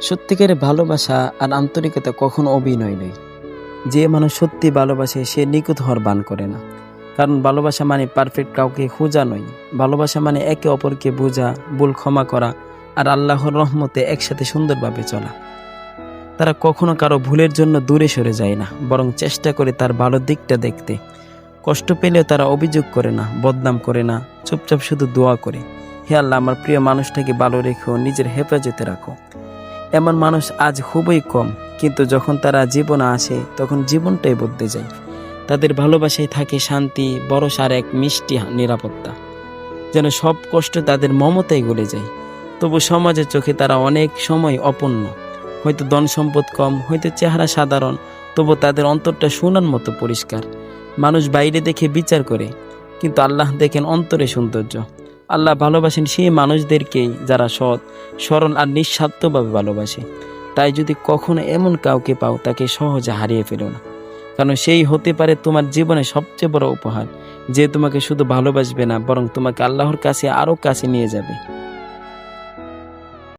সত্যিকারের ভালোবাসা আর আন্তরিকতা কখনো অভিনয় নয় যে মানুষ সত্যি ভালোবাসে, সে নিখুঁত হওয়ার বান করে না। কারণ ভালোবাসা মানে পারফেক্ট কাউকে খোঁজা নয়। ভালোবাসা মানে একে অপরকে বোঝা, ভুল ক্ষমা করা আর আল্লাহর রহমতে একসাথে সুন্দরভাবে চলা। তারা কখনো কারও ভুলের জন্য দূরে সরে যায় না, বরং চেষ্টা করে তার ভালো দিকটা দেখতে। কষ্ট পেলেও তারা অভিযোগ করে না, বদনাম করে না, চুপচাপ শুধু দোয়া করে। হে আল্লাহ, আমার প্রিয় মানুষটাকে ভালো রেখো, নিজের হেফাজতে রাখো। এমন মানুষ আজ খুবই কম, কিন্তু যখন তারা জীবনে আসে, তখন জীবনটাই বদলে যায়। তাদের ভালোবাসায় থাকে শান্তি, ভরসা আর এক মিষ্টি নিরাপত্তা। যেন সব কষ্ট তাদের মমতায় গলে যায়। তবু সমাজের চোখে তারা অনেক সময় অপূর্ণ। হয়তো ধন সম্পদ কম, হয়তো চেহারা সাধারণ, তবু তাদের অন্তরটা সোনার মতো পরিষ্কার। মানুষ বাইরে দেখে বিচার করে, কিন্তু আল্লাহ দেখেন অন্তরে সৌন্দর্য। আল্লাহ ভালোবাসেন সেই মানুষদেরকেই যারা সৎ, সরল আর নিঃস্বার্থভাবে ভালোবাসে। তাই যদি কখনো এমন কাউকে পাও, তাকে সহজে হারিয়ে ফেলো না। কারণ সেই হতে পারে তোমার জীবনে সবচেয়ে বড় উপহার, যে তোমাকে শুধু ভালোবাসবে না, বরং তোমাকে আল্লাহর কাছে আরও কাছে নিয়ে যাবে।